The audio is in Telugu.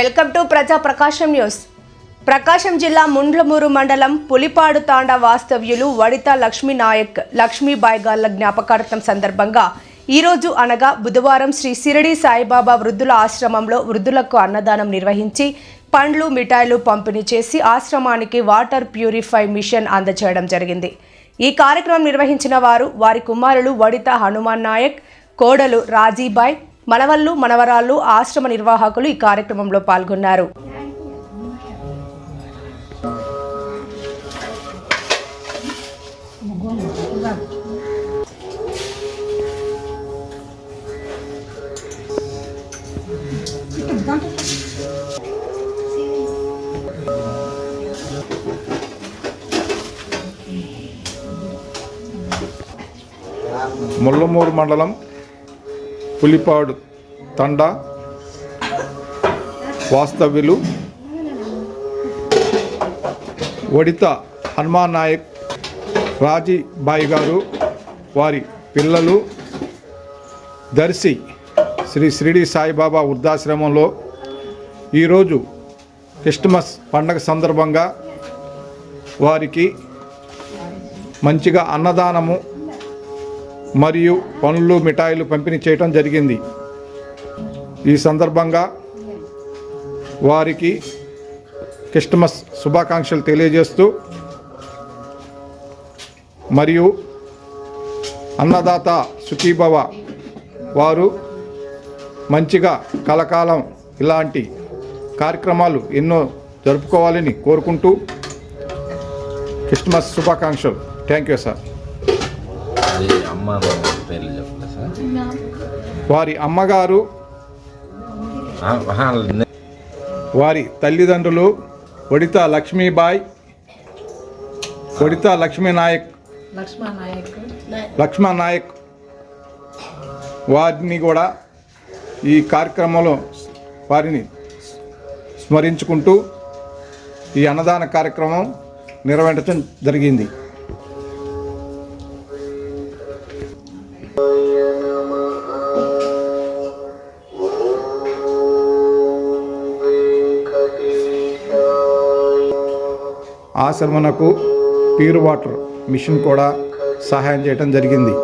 వెల్కమ్ టు ప్రజా ప్రకాశం న్యూస్. ప్రకాశం జిల్లా ముండ్లమూరు మండలం పులిపాడు తాండా వాస్తవ్యులు వడిత లక్ష్మీ నాయక్ లక్ష్మీబాయి గార్ల జ్ఞాపకార్థం సందర్భంగా ఈరోజు అనగా బుధవారం శ్రీ సిరిడి సాయిబాబా వృద్ధుల ఆశ్రమంలో వృద్ధులకు అన్నదానం నిర్వహించి పండ్లు మిఠాయిలు పంపిణీ చేసి ఆశ్రమానికి వాటర్ ప్యూరిఫై మిషన్ అందజేయడం జరిగింది. ఈ కార్యక్రమం నిర్వహించిన వారు వారి కుమారులు వడిత హనుమాన్ నాయక్ కోడలు రాజీబాయ్ మనవళ్ళు మనవరాళ్ళు ఆశ్రమ నిర్వాహకులు ఈ కార్యక్రమంలో పాల్గొన్నారు. ముల్లమూరు మండలం పులిపాడు తండా వాస్తవ్యులు వడిత హనుమాన్ నాయక్ రాజీబాయి గారు వారి పిల్లలు దర్శి శ్రీ షిరిడి సాయిబాబా వృద్ధాశ్రమంలో ఈరోజు క్రిస్టమస్ పండగ సందర్భంగా వారికి మంచిగా అన్నదానము మరియు పనులు మిఠాయిలు పంపిణీ చేయటం జరిగింది. ఈ సందర్భంగా వారికి క్రిస్టమస్ శుభాకాంక్షలు తెలియజేస్తూ మరియు అన్నదాత సుఖీభవ వారు మంచిగా కలకాలం ఇలాంటి కార్యక్రమాలు ఎన్నో జరుపుకోవాలని కోరుకుంటూ క్రిస్టమస్ శుభాకాంక్షలు. Thank you sir. అమ్మ నాన్న పేర్లు చెప్పలే సార్? వారి అమ్మగారు వారి తల్లిదండ్రులు ఒడిత లక్ష్మీబాయ్ ఒడిత లక్ష్మీ నాయక్ లక్ష్మణ్ నాయక్ వారిని కూడా ఈ కార్యక్రమంలో వారిని స్మరించుకుంటూ ఈ అన్నదాన కార్యక్రమం నిర్వహించడం జరిగింది. ఆశ్రమణకు ప్యూర్ వాటర్ మిషన్ కూడా సహాయం చేయడం జరిగింది.